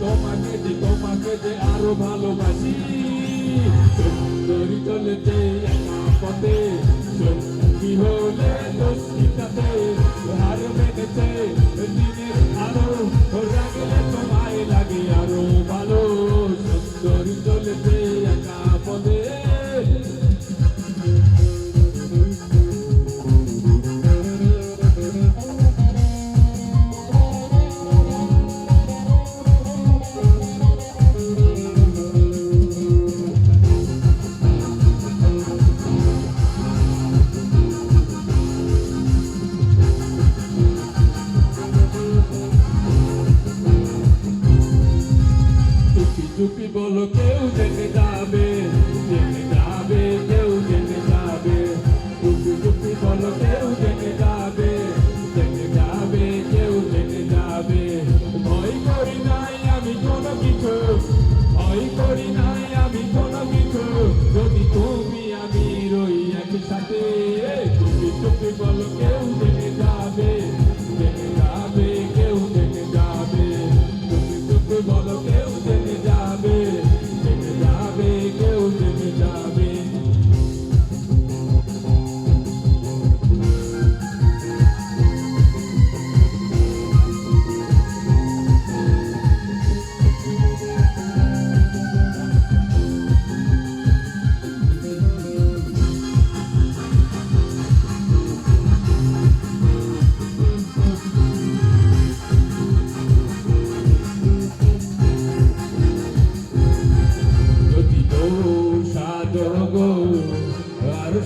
তোমাকে যে তোমাকে যে আরও ভালোবাসি। সুন্দরী চলেছে পথে। সঙ্গী হলে দোষিতাতে করি নাই আমি কোনো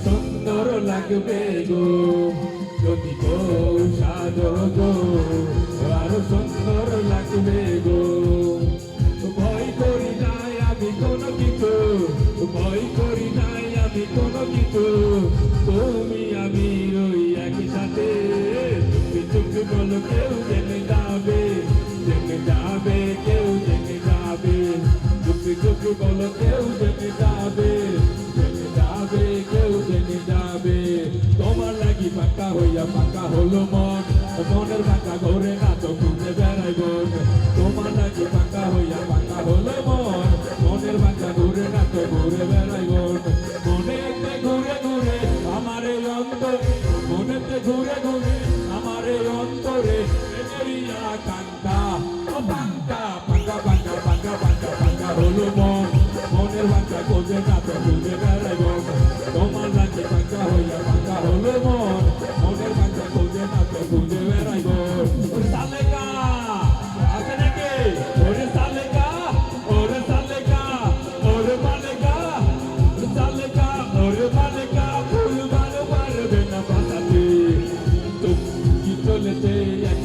সুন্দর লাগবে গো। যদি গো সাজ গো আরও সুন্দর লাগবে গো। হইয়া পাকা হলো মন মনের বাঁকা the day.